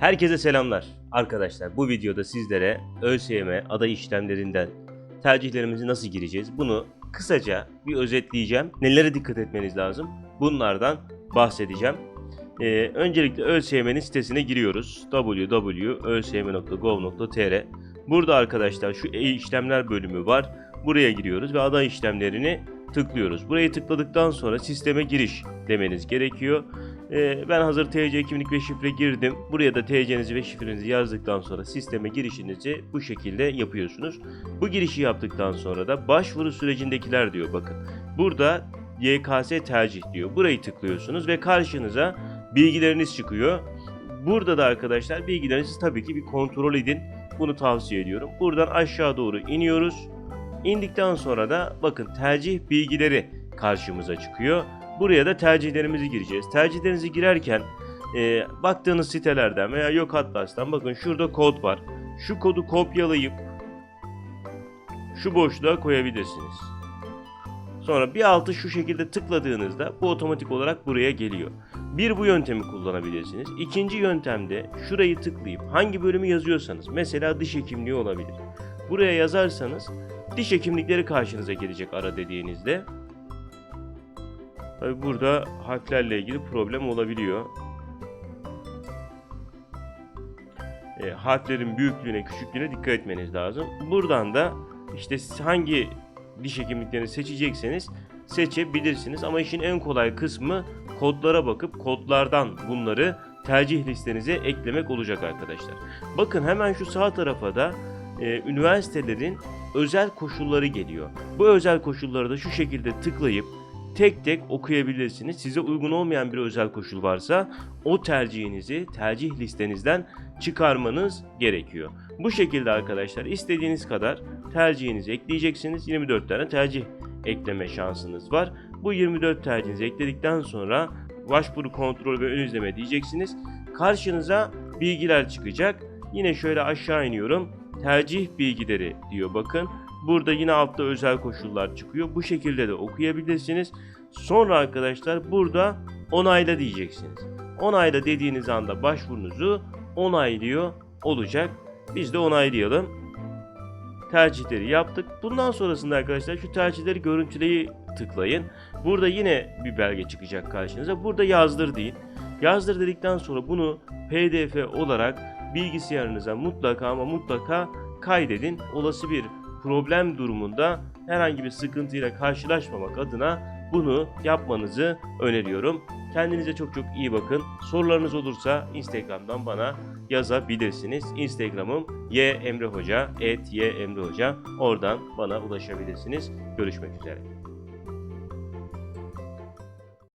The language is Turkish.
Herkese selamlar. Arkadaşlar bu videoda sizlere ÖSYM aday işlemlerinden tercihlerimizi nasıl gireceğiz bunu kısaca bir özetleyeceğim. Nelere dikkat etmeniz lazım bunlardan bahsedeceğim. Ee, öncelikle ÖSYM'nin sitesine giriyoruz. www.ösym.gov.tr Burada arkadaşlar şu e-işlemler bölümü var. Buraya giriyoruz ve aday işlemlerini tıklıyoruz. Burayı tıkladıktan sonra sisteme giriş demeniz gerekiyor. Ee, ben hazır TC kimlik ve şifre girdim. Buraya da TC'nizi ve şifrenizi yazdıktan sonra sisteme girişinizi bu şekilde yapıyorsunuz. Bu girişi yaptıktan sonra da başvuru sürecindekiler diyor bakın. Burada YKS tercih diyor. Burayı tıklıyorsunuz ve karşınıza bilgileriniz çıkıyor. Burada da arkadaşlar bilgilerinizi tabii ki bir kontrol edin. Bunu tavsiye ediyorum. Buradan aşağı doğru iniyoruz. İndikten sonra da bakın tercih bilgileri karşımıza çıkıyor. Buraya da tercihlerimizi gireceğiz. Tercihlerinizi girerken e, baktığınız sitelerden veya Yok Atlas'tan bakın şurada kod var. Şu kodu kopyalayıp şu boşluğa koyabilirsiniz. Sonra bir altı şu şekilde tıkladığınızda bu otomatik olarak buraya geliyor. Bir bu yöntemi kullanabilirsiniz. İkinci yöntemde şurayı tıklayıp hangi bölümü yazıyorsanız mesela diş hekimliği olabilir. Buraya yazarsanız diş hekimlikleri karşınıza gelecek ara dediğinizde. Tabi burada harflerle ilgili problem olabiliyor. E, harflerin büyüklüğüne, küçüklüğüne dikkat etmeniz lazım. Buradan da işte hangi diş hekimliklerini seçecekseniz seçebilirsiniz. Ama işin en kolay kısmı kodlara bakıp kodlardan bunları tercih listenize eklemek olacak arkadaşlar. Bakın hemen şu sağ tarafa da e, üniversitelerin özel koşulları geliyor. Bu özel koşulları da şu şekilde tıklayıp tek tek okuyabilirsiniz. Size uygun olmayan bir özel koşul varsa o tercihinizi tercih listenizden çıkarmanız gerekiyor. Bu şekilde arkadaşlar istediğiniz kadar tercihinizi ekleyeceksiniz. 24 tane tercih ekleme şansınız var. Bu 24 tercihinizi ekledikten sonra başvuru kontrol ve ön izleme diyeceksiniz. Karşınıza bilgiler çıkacak. Yine şöyle aşağı iniyorum. Tercih bilgileri diyor bakın. Burada yine altta özel koşullar çıkıyor. Bu şekilde de okuyabilirsiniz. Sonra arkadaşlar burada onayla diyeceksiniz. Onayla dediğiniz anda başvurunuzu onaylıyor olacak. Biz de onaylayalım. Tercihleri yaptık. Bundan sonrasında arkadaşlar şu tercihleri görüntüleyi tıklayın. Burada yine bir belge çıkacak karşınıza. Burada yazdır deyin. Yazdır dedikten sonra bunu PDF olarak bilgisayarınıza mutlaka ama mutlaka kaydedin. Olası bir problem durumunda herhangi bir sıkıntıyla karşılaşmamak adına bunu yapmanızı öneriyorum. Kendinize çok çok iyi bakın. Sorularınız olursa Instagram'dan bana yazabilirsiniz. Instagram'ım y emre hoca et y emre hoca. Oradan bana ulaşabilirsiniz. Görüşmek üzere.